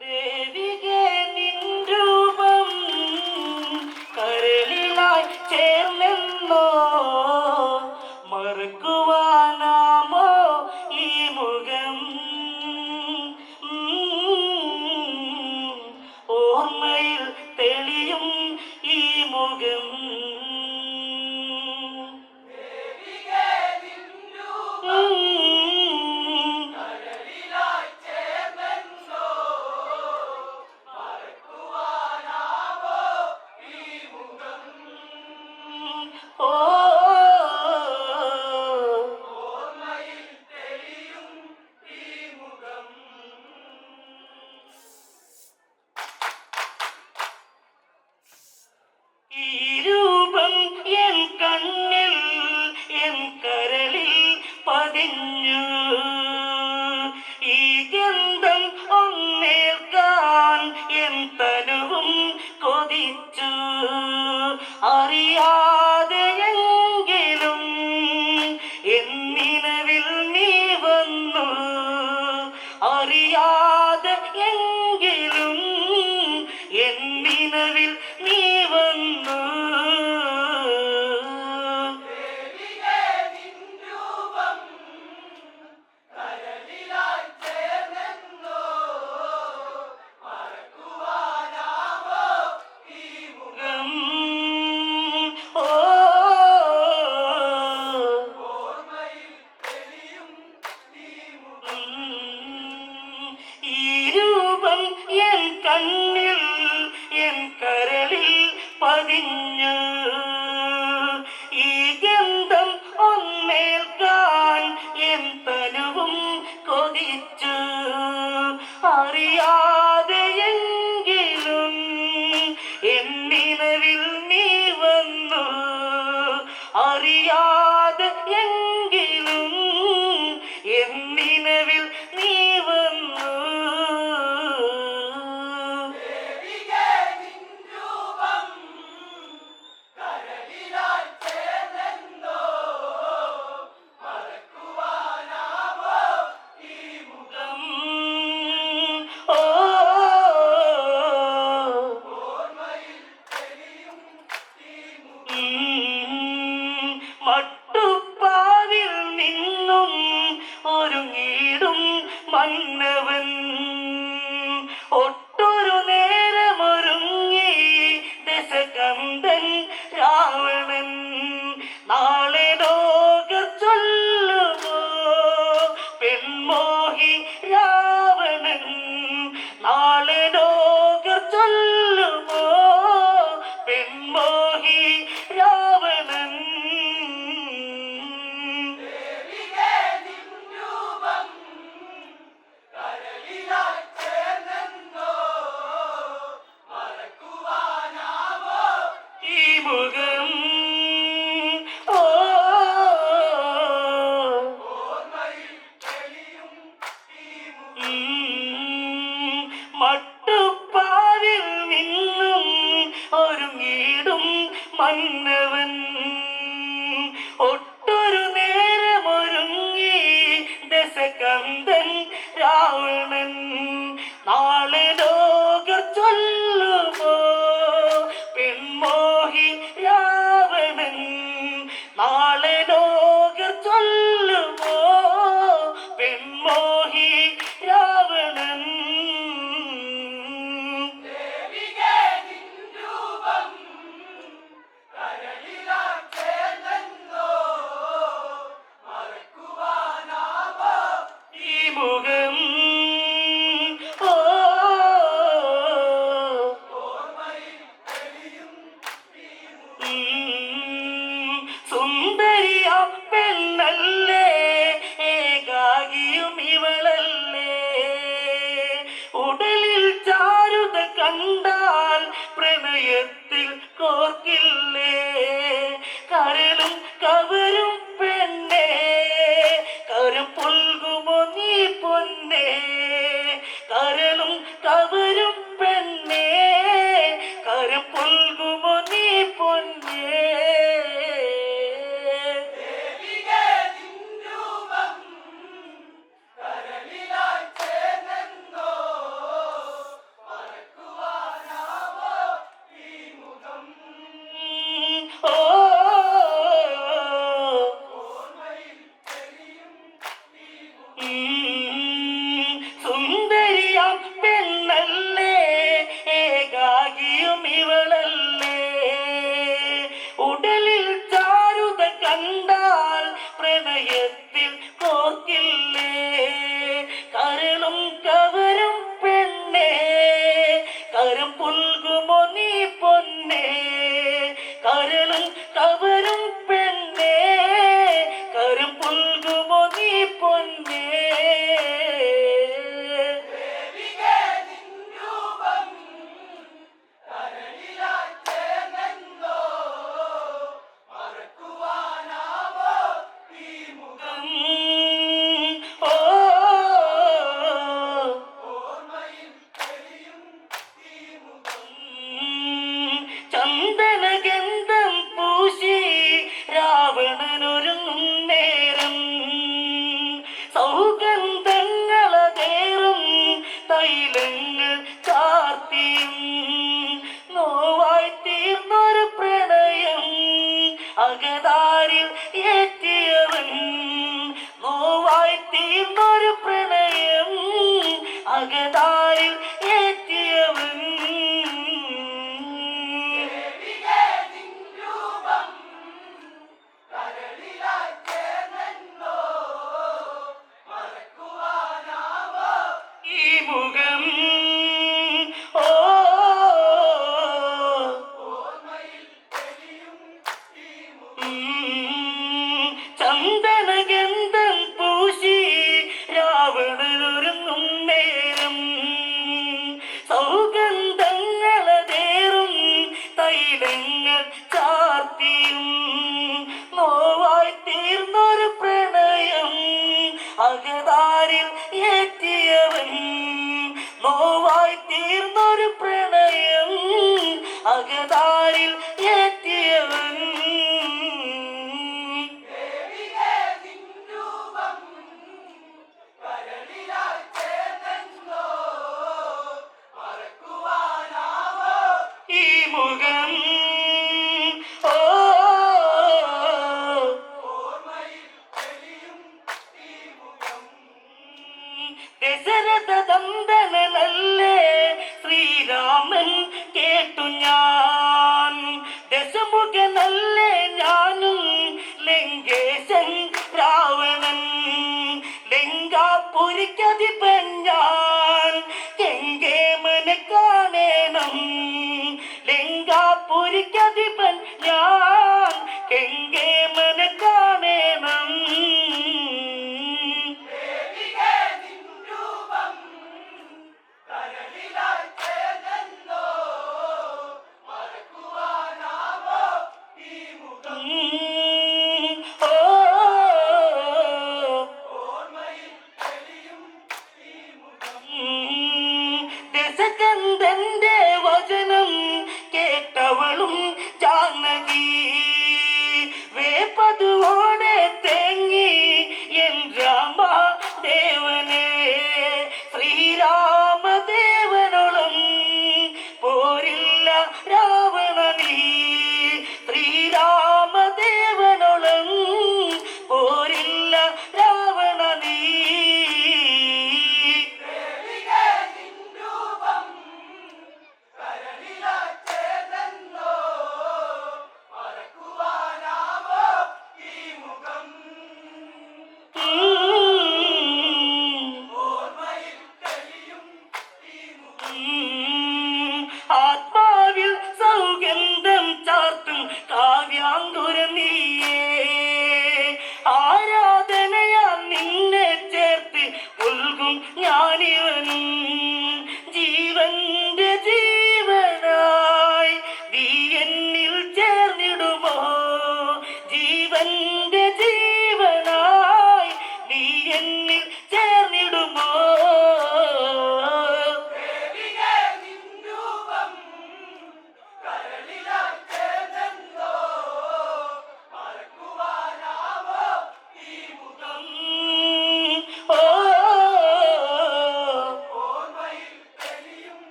Baby. രൂപം N കണ്ണിൽ N കരളിൽ പതിഞ്ഞു. ഈ ഗന്ധം ഒന്നേൽക്കാൻ എൻ തനുവും കൊതിച്ചു. അറിയാതെ എങ്കിലും എന്നിനവിൽ നീ വന്നു. അറിയാതെ എങ്കിലും എന്നിനവിൽ കണ്ടാൽ പ്രണയത്തിൽ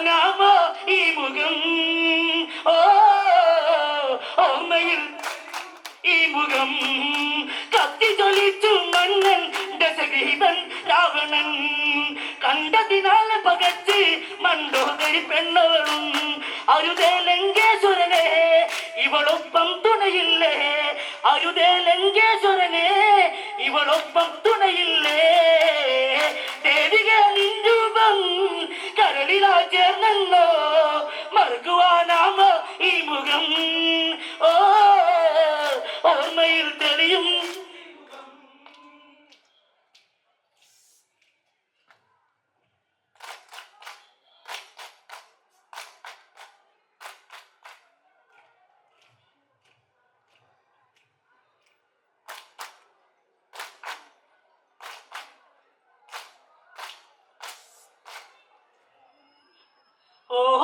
നാമ ഈ മുഖം. ഓ ഓർമ്മയിൽ ഈ മുഖം. കത്തി ജ്വലിച്ചു മണ്ണൻ ദശഗ്രഹീതൻ രാവണൻ. കണ്ടതിനാൽ പകച്ച് മണ്ടോദരി പെണ്ണവളും. അരുതേ ലങ്കേശ്വരനെ ഇവളൊപ്പം തുണയില്ലേ? അരുതേ ലങ്കേശ്വരനെ ഇവളൊപ്പം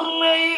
ഓർമ്മയിൽ